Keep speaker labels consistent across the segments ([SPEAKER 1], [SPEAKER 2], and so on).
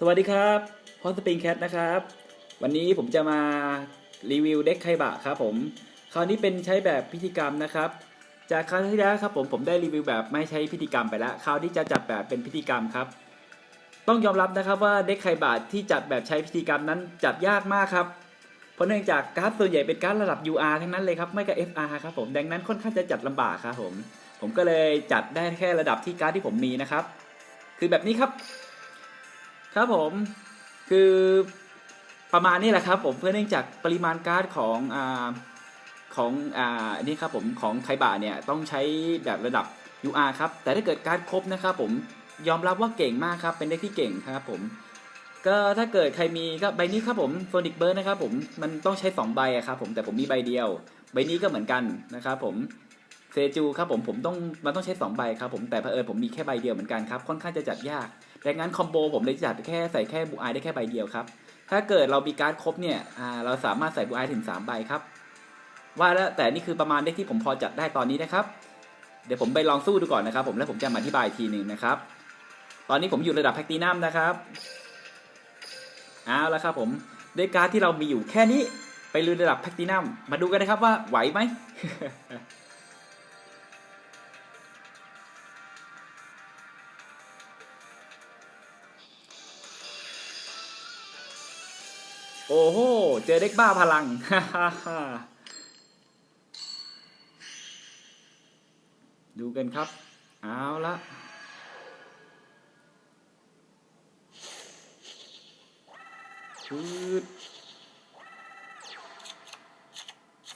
[SPEAKER 1] สวัสดีครับพอสปริงแคทนะครับ วันนี้ผมจะมารีวิวเด็กไคบะครับผม คราวนี้เป็นใช้แบบพิธีกรรมนะครับ จากคราวที่แล้วครับผมผมได้รีวิวแบบไม่ใช้พิธีกรรมไปแล้ว คราวนี้จะจัดแบบเป็นพิธีกรรมครับ ต้องยอมรับนะครับว่าเด็กไคบะที่จัดแบบใช้พิธีกรรมนั้นจัดยากมากครับ เพราะเนื่องจากการ์ดส่วนใหญ่เป็นการ์ดระดับ UR ทั้งนั้นเลยครับ ไม่ก็ FR ครับผม ดังนั้นค่อนข้างจะจัดลำบากครับผม ผมก็เลยจัดได้แค่ระดับที่การ์ดที่ผมมีนะครับ คือแบบนี้ครับ ครับผมคือประมาณนี้แหละครับผมเพื่อเนื่องจากปริมาณการ์ดของอ่าของอ่าอันนี้ครับผมของไคบะเนี่ยต้องใช้แบบระดับ UR ครับแต่ถ้าเกิดการ์ดครบนะครับผมยอมรับว่าเก่งมากครับเป็นเด็กที่เก่งครับผมก็ถ้าเกิดใครมีก็ใบนี้ครับผมโซนิกเบิร์นะครับผมมันต้องใช้2ใบครับผมแต่ผมมีใบเดียว ใบนี้ก็เหมือนกันนะครับผมเซจูครับผมผมต้องมันต้องใช้2ใบครับผมแต่เผอิญผมมีแค่ใบเดียวเหมือนกันครับค่อนข้างจะจัดยาก ดังนั้นคอมโบผมเลยจัดแค่ใส่แค่บูไอได้แค่ใบเดียวครับ ถ้าเกิดเรามีการ์ดครบเนี่ยเราสามารถใส่บูไอถึง 3 ใบครับ ว่าแล้วแต่นี่คือประมาณเลขที่ผมพอจัดได้ตอนนี้นะครับ เดี๋ยวผมไปลองสู้ดูก่อนนะครับ ผมแล้วผมจะมาอธิบายอีกทีหนึ่งนะครับ ตอนนี้ผมอยู่ระดับแพคตินัมนะครับเอาละครับผมด้วยการดที่เรามีอยู่แค่นี้ไปลุยระดับแพคตินัมมาดูกันนะครับว่าไหวไหม โอ้โห เจอเด็กบ้าพลัง ดูกันครับ เอาละชืด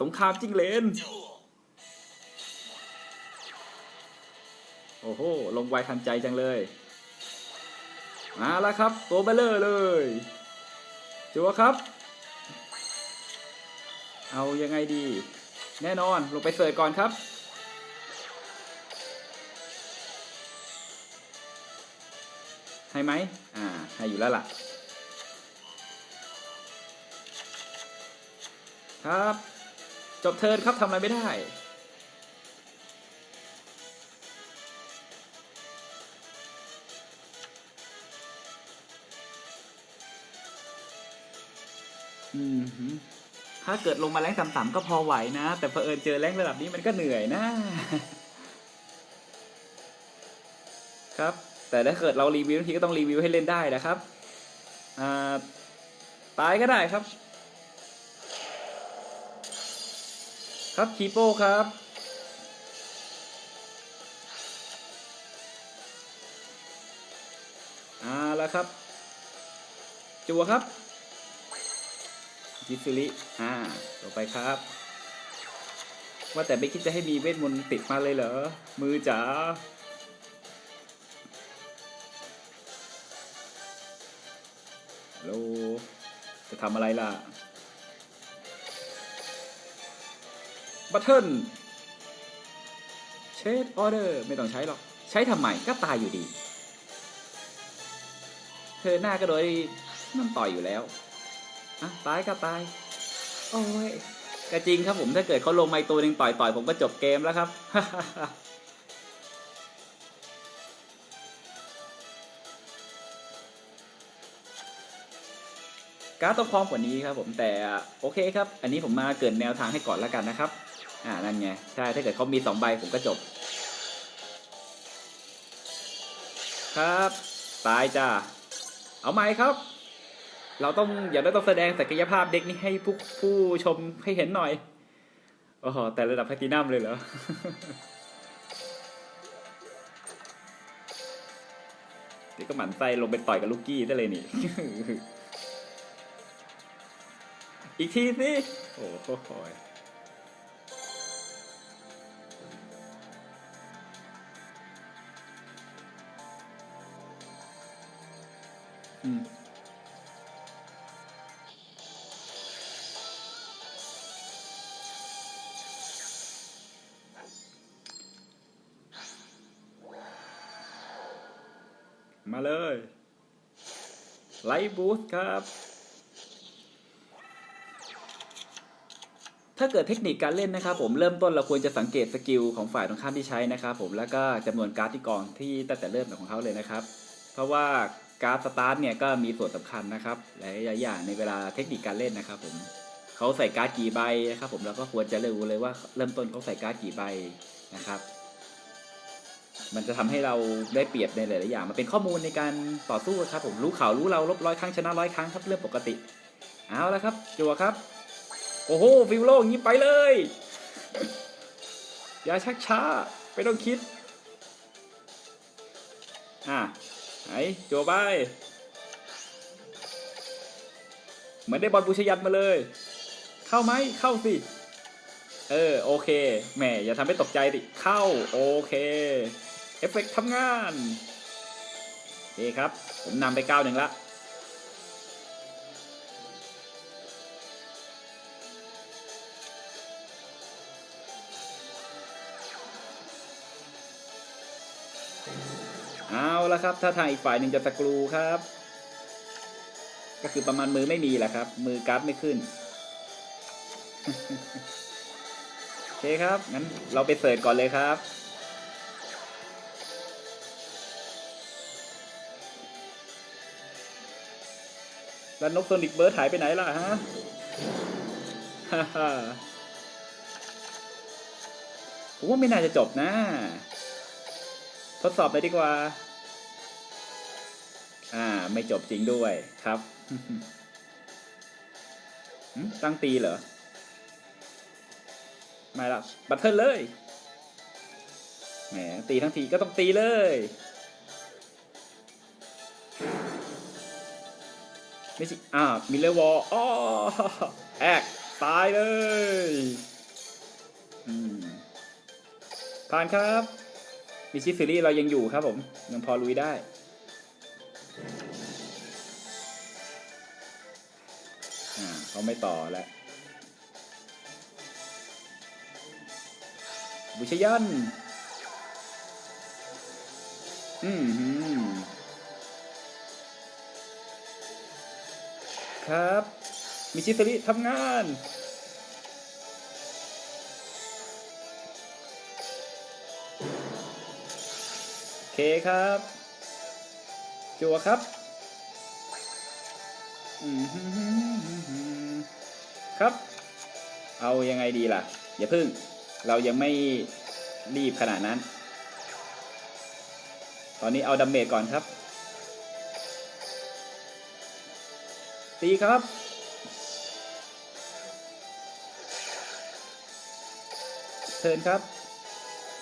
[SPEAKER 1] สงครามจิ้งเลน โอ้โห ลงไวทันใจจังเลย มาแล้วครับ ตัวเบลเลอร์เลย จัวครับ เอายังไงดี แน่นอนลงไปเสิร์ชก่อนครับให้ไหมอ่า ให้อยู่แล้วล่ะ ครับ จบเทิร์นครับทำอะไรไม่ได้ ถ้าเกิดลงมาแรงต่ำๆก็พอไหวนะ แต่เผอิญเจอแรงระดับนี้มันก็เหนื่อยนะ ครับ แต่ถ้าเกิดเรารีวิวบางทีก็ต้องรีวิวให้เล่นได้นะครับอ่าตายก็ได้ครับ ครับคีโป้ครับอ่าแล้วครับ จัวครับ ยิสุริอ่าต่อไปครับ ว่าแต่ไม่คิดจะให้มีเวทมนต์ติดมาเลยเหรอ มือจ๋าฮัลโหลจะทำอะไรล่ะ บัตเทิลเชดออเดอร์ไม่ต้องใช้หรอก ใช้ทำไมก็ตายอยู่ดี เธอหน้าก็โดยน้ำต่อยอยู่แล้ว อะตายก็ตายโอ้ยก็จริงครับผมถ้าเกิดเขาลงไมาอีกตัวหนึ่งต่อยต่อยผมก็จบเกมแล้วครับการ์ดต้องพร้อมกว่านี้ครับผมแต่โอเคครับ อันนี้ผมมาเกรินแนวทางให้ก่อนแล้วกันนะครับ อ่านั่นไงใช่ถ้าเกิดเขามีสองใบผมก็จบ ครับตายจ้าเอาไหมครับ เราต้องอย่าได้ต้องแสดงศักยภาพเด็กนี้ให้ผู้ผู้ชมให้เห็นหน่อยโอ้โหแต่ระดับแพลตตินัมเลยเหรอเดี๋ยวก็หมั่นไส้ลงไปต่อยกับลูกกี้ได้เลยนี่ อีกทีสิโอ้โหอืม มาเลยไลท์บูสต์ครับ ถ้าเกิดเทคนิคการเล่นนะครับ ผมเริ่มต้นเราควรจะสังเกตสกิลของฝ่ายตรงข้ามที่ใช้นะครับ ผมแล้วก็จำนวนการ์ดที่กองที่ตั้งแต่เริ่มของเขาเลยนะครับ เพราะว่าการดสตาร์ทเนี่ยก็มีส่วนสำคัญนะครับหลายๆอย่างในเวลาเทคนิคการเล่นนะครับ ผมเขาใส่การ์ดกี่ใบนะครับ ผมเราก็ควรจะรู้เลยว่าเริ่มต้นเขาใส่การ์ดกี่ใบนะครับ มันจะทำให้เราได้เปรียบในหลายๆอย่าง มันเป็นข้อมูลในการต่อสู้ครับผมรู้ข่าวรู้เราลบร้อยครั้งชนะร้อยครั้งครับเรื่องปกติ เอาละครับจัวครับ โอ้โหฟิวโลอย่างนี้ไปเลย อย่าชักช้าไม่ต้องคิด อะไหนจัวไปเหมือนได้บอลบูชยันมาเลย เข้าไหมเข้าสิเออ โอเคแหมอย่าทำให้ตกใจดิ เข้า โอเค เอฟเฟกต์ทำงานโอเคครับ ผมนำไปเก้าหนึ่งละเอาละครับ ถ้าทางอีกฝ่ายหนึ่งจะสกรูครับ ก็คือประมาณมือไม่มีแหละครับ มือการ์ดไม่ขึ้นโอเคครับ งั้นเราไปเสิร์ชก่อนเลยครับ แล้วนกโซนิกเบิร์ดหายไปไหนล่ะฮะฮ่าฮ่าผมว่าไม่น่าจะจบนะ ทดสอบเลยดีกว่า อ่า ไม่จบจริงด้วยครับตั้งตีเหรอ ไม่ละบัตเทิลเลย แหม ตีทั้งทีก็ต้องตีเลย ไม่ใช่อ่ามิเลอร์วอลอ้อแอกตายเลยอืมผ่านครับมิชิซิลี่เรายังอยู่ครับผม ยังพอลุยได้อ่าเขาไม่ต่อแล้วบุชยัน อืม ครับ มิชิซิลี่ทำงานโอเคครับ จัวครับครับ เอายังไงดีล่ะ อย่าพึ่ง เรายังไม่รีบขนาดนั้น ตอนนี้เอาดาเมจก่อนครับ ตีครับ เทินครับ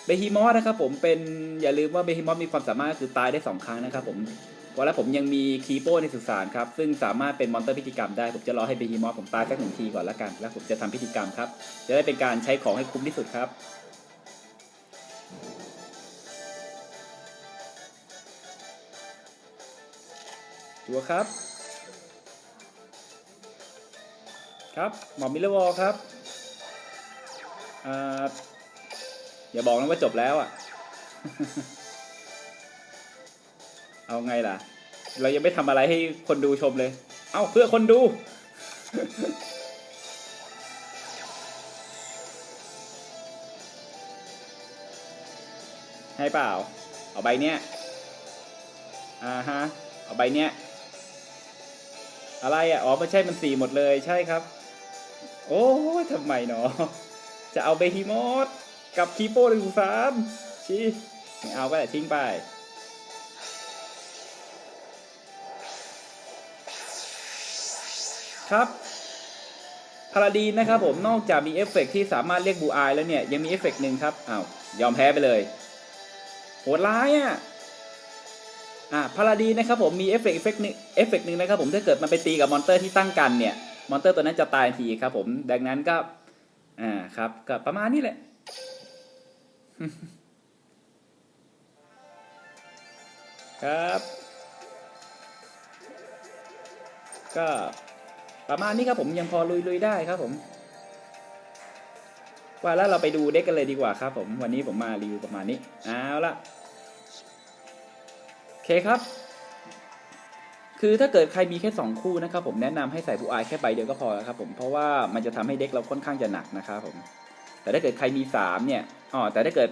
[SPEAKER 1] เบฮิมอสนะครับผมเป็นอย่าลืมว่าเบฮิมอสมีความสามารถคือตายได้สองครั้งนะครับผมวันแล้วผมยังมีคีโปในสุสานครับ ซึ่งสามารถเป็นมอนเตอร์พิธีกรรมได้ ผมจะรอให้เบฮิมอสผมตายสักหนึ่งทีก่อนล้วกัน แล้วผมจะทำพิธีกรรมครับ จะได้เป็นการใช้ของให้คุ้มที่สุดครับจัวครับ ครับ หมอมิลเลอร์วอลครับอ่าอย่าบอกนะว่าจบแล้วอะ เอาไงล่ะ เรายังไม่ทำอะไรให้คนดูชมเลย เอาเพื่อคนดู ให้เปล่า เอาใบเนี้ย อ่าฮะ เอาใบเนี้ย อะไรอะ อ๋อไม่ใช่มันสีหมดเลย ใช่ครับ โอ้ยทำไมเนาะจะเอาเบฮิมอสกับคีโปหนึ่งสามชี้ไม่เอาก็แต่ทิ้งไป ครับพาราดีนนะครับผมนอกจากมีเอฟเฟกต์ที่สามารถเรียกบูอายแล้วเนี่ย ยังมีเอฟเฟกต์หนึ่งครับอ้าวยอมแพ้ไปเลย โหดร้ายอะอ่าพาราดีนนะครับผมมีเอฟเฟกต์เอฟเฟกต์หนึ่งเอฟเฟกต์หนึ่งนะครับผมถ้าเกิดมันไปตีกับมอนเตอร์ที่ตั้งกันเนี่ย มอนเตอร์ตัวนั้นจะตายทีครับผม ดังนั้นก็ อ่าครับ ก็ประมาณนี้แหละ ครับ ก็ประมาณนี้ครับผมยังพอลุยๆได้ครับผมว่าแล้วเราไปดูเด็กกันเลยดีกว่าครับผมวันนี้ผมมารีวิวประมาณนี้เอาละโอเคครับ คือถ้าเกิดใครมีแค่สองคู่นะครับผมแนะนำให้ใส่บูอายแค่ใบเดียวก็พอแล้วครับผมเพราะว่ามันจะทำให้เด็กเราค่อนข้างจะหนักนะครับผมแต่ถ้าเกิดใครมีสามเนี่ยอ๋อแต่ถ้าเกิด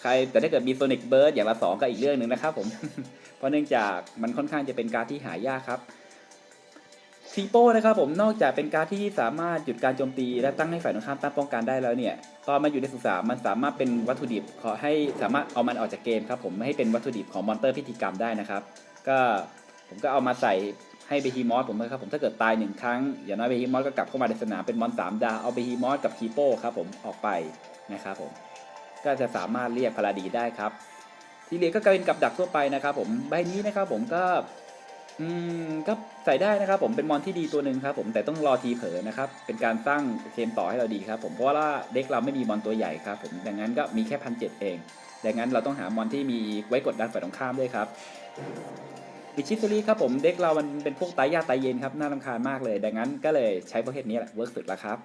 [SPEAKER 1] ใครแต่ถ้าเกิดมีโซนิกเบิร์ดอย่างละสองก็อีกเรื่องหนึ่งนะครับผมเพราะเนื่องจากมันค่อนข้างจะเป็นการที่หายากครับทีโป้นะครับผมนอกจากเป็นการที่สามารถหยุดการโจมตีและตั้งให้ฝ่ายตรงข้ามต้านป้องกันได้แล้วเนี่ยตอนมาอยู่ในสุสานมันสามารถเป็นวัตถุดิบขอให้สามารถเอามันออกจากเกมครับผมไม่ให้เป็นวัตถุดิบของมอนเตอร์พิธีกรรมได้นะครับ ก็ ผมก็เอามาใส่ให้เบฮีมอสผมนะครับผมถ้าเกิดตายหนึ่งครั้ง อย่างน้อยเบฮีมอสก็กลับเข้ามาในสนามเป็นมอนสามดาวเอาเบฮีมอสกับคีโปครับผมออกไปนะครับผมก็จะสามารถเรียกพาราดีได้ครับ ที่เหลือก็กลายเป็นกับดักทั่วไปนะครับผมใบนี้นะครับผมก็อืมก็ใส่ได้นะครับผมเป็นมอนที่ดีตัวหนึ่งครับผมแต่ต้องรอทีเผลอนะครับเป็นการสร้างเกมต่อให้เราดีครับผมเพราะว่าเด็กเราไม่มีมอนตัวใหญ่ครับผมดังนั้นก็มีแค่พันเจ็ดเองดังนั้นเราต้องหามอนที่มีไว้กดดันฝ่ายตรงข้ามด้วยครับ วิชิสลีครับผมเด็กเรามันเป็นพวกไตยากตเย็นครับน่ารำคาญมากเลย ดังนั้นก็เลยใช้ประเภทนี้แหละเวิร์กสุดแล้วครับ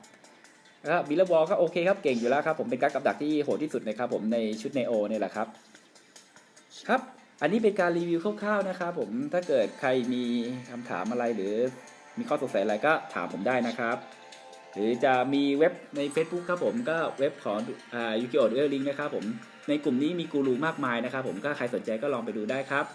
[SPEAKER 1] แล้วบิลล์บอลก็โอเคครับเก่งอยู่แล้วครับผมเป็นการดกับดักที่โหดที่สุดนะครับผมในชุดเนโอเนี่ยแหละครับครับ อันนี้เป็นการรีวิวคร่าวๆนะครับผมถ้าเกิดใครมีคำถามอะไรหรือมีข้อสงสัยอะไรก็ถามผมได้นะครับหรือจะมีเว็บใน Facebook ครับผมก็เว็บของอ่ายูกิโอดูเอลลิงนะครับผมในกลุ่มนี้มีกูรูมากมายนะครับผมก็ใครสนใจก็ลองไปดูได้ครับ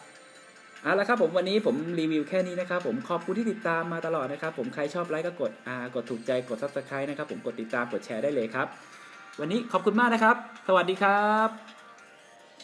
[SPEAKER 1] เอาละครับผมวันนี้ผมรีวิวแค่นี้นะครับผมขอบคุณที่ติดตามมาตลอดนะครับผมใครชอบไลค์ก็กดอ่ากดถูกใจกด subscribe นะครับผมกดติดตามกดแชร์ได้เลยครับ วันนี้ขอบคุณมากนะครับ สวัสดีครับ